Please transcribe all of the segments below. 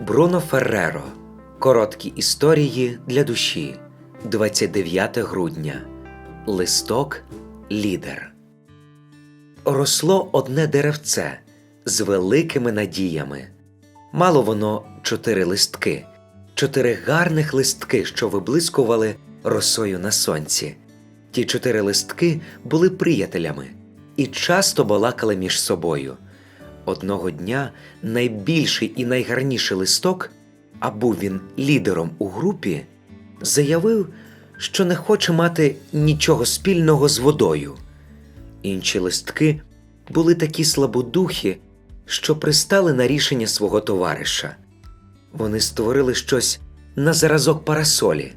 Бруно Ферреро. Короткі історії для душі. 29 грудня. Листок Лідер. Росло одне деревце з великими надіями. Мало воно чотири листки, чотири гарних листки, що виблискували росою на сонці. Ті чотири листки були приятелями і часто балакали між собою. Одного дня найбільший і найгарніший листок, а був він лідером у групі, заявив, що не хоче мати нічого спільного з водою. Інші листки були такі слабодухі, що пристали на рішення свого товариша. Вони створили щось на зразок парасолі.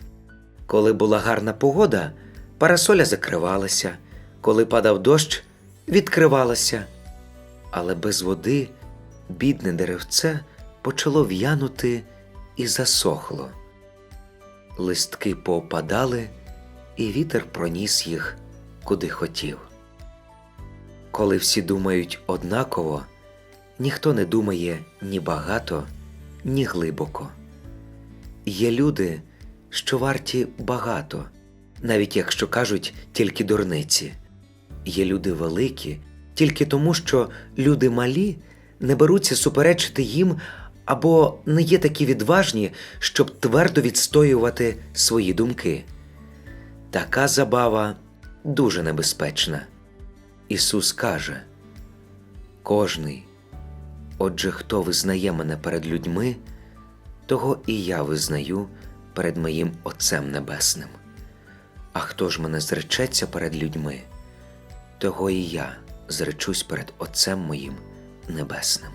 Коли була гарна погода, парасоля закривалася, коли падав дощ, відкривалася. Але без води бідне деревце почало в'янути і засохло. Листки поопадали, і вітер проніс їх куди хотів. Коли всі думають однаково, ніхто не думає ні багато, ні глибоко. Є люди, що варті багато, навіть якщо кажуть тільки дурниці. Є люди великі, тільки тому, що люди малі не беруться суперечити їм або не є такі відважні, щоб твердо відстоювати свої думки. Така забава дуже небезпечна. Ісус каже: Кожний, отже, хто визнає мене перед людьми, того і я визнаю перед моїм Отцем Небесним. А хто ж мене зречеться перед людьми, того і я зречусь перед Отцем моїм Небесним.